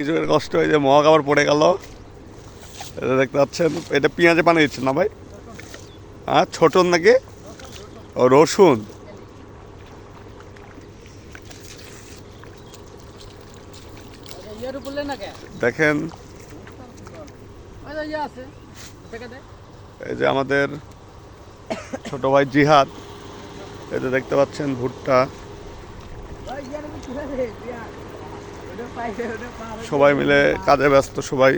কিছুটা কষ্ট হয়ে যে মহা আবার পড়ে গেল। এটা দেখতে পাচ্ছেন, এটা পেঁয়াজে পানি দিচ্ছেন না ভাই? হ্যাঁ ছোট নাকি? ও, রসুন। দেখেন, এই যে আমাদের ছোট ভাই জিহাদ, এই যে দেখতে পাচ্ছেন ভুট্টা। সবাই মিলে কাজে ব্যস্ত, সবাই।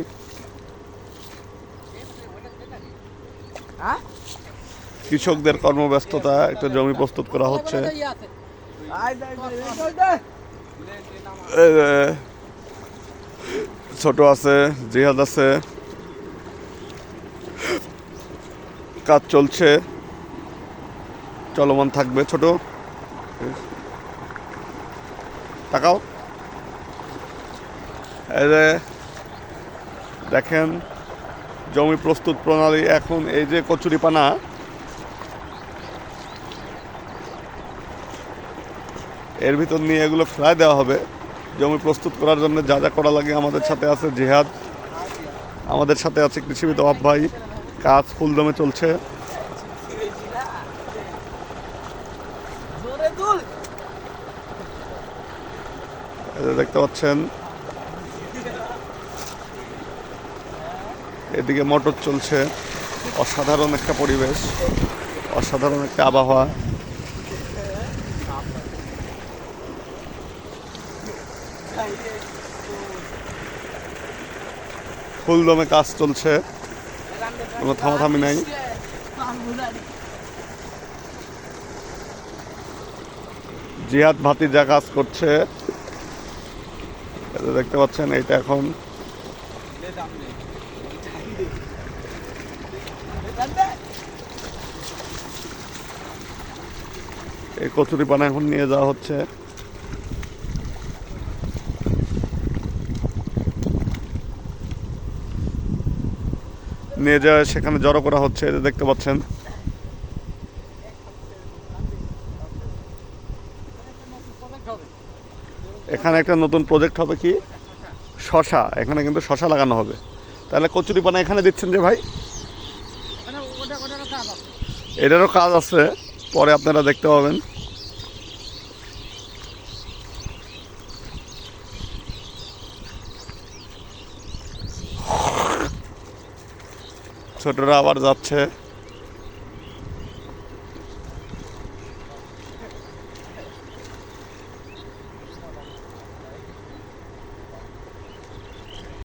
কৃষকদের কর্মব্যস্ততা, একটা জমি প্রস্তুত করা হচ্ছে। ছোট আছে, জিহাদ আছে। কাজ চলছে। চলমান থাকবে, ছোট। তাকাও দেখেন, জমি প্রস্তুত প্রণালী এখন এই যে কচুরিপানা, এর ভিতর নিয়ে এগুলো ফেলাই দেওয়া হবে। জমি প্রস্তুত করার জন্য যা যা করা লাগে আমাদের সাথে আছে জিহাদ, আমাদের সাথে আছে কৃষিবিদ অভাব ভাই, কাজ ফুলদমে চলছে। দেখতে পাচ্ছেন এদিকে মোটর চলছে। অসাধারণ একটা পরিবেশ, অসাধারণ একটা আবহাওয়া। ফুলদমে কাজ চলছে। কোনো থামাথামি নাই। জিহাদ ভাতি যা কাজ করছে দেখতে পাচ্ছেন, এইটা এখন এই কচুরি পানা এখন নিয়ে যাওয়া হচ্ছে। নিয়ে যাওয়া সেখানে জড়ো করা হচ্ছে দেখতে পাচ্ছেন। এখানে একটা নতুন প্রজেক্ট হবে কি? শশা, এখানে কিন্তু শশা লাগানো হবে। তাহলে কচুরি পানা এখানে দিচ্ছেন যে ভাই মানে ওটা ওটা কাজ আছে এটারও কাজ আছে পরে আপনারা দেখতে পাবেন। ছোটরা আবার যাচ্ছে।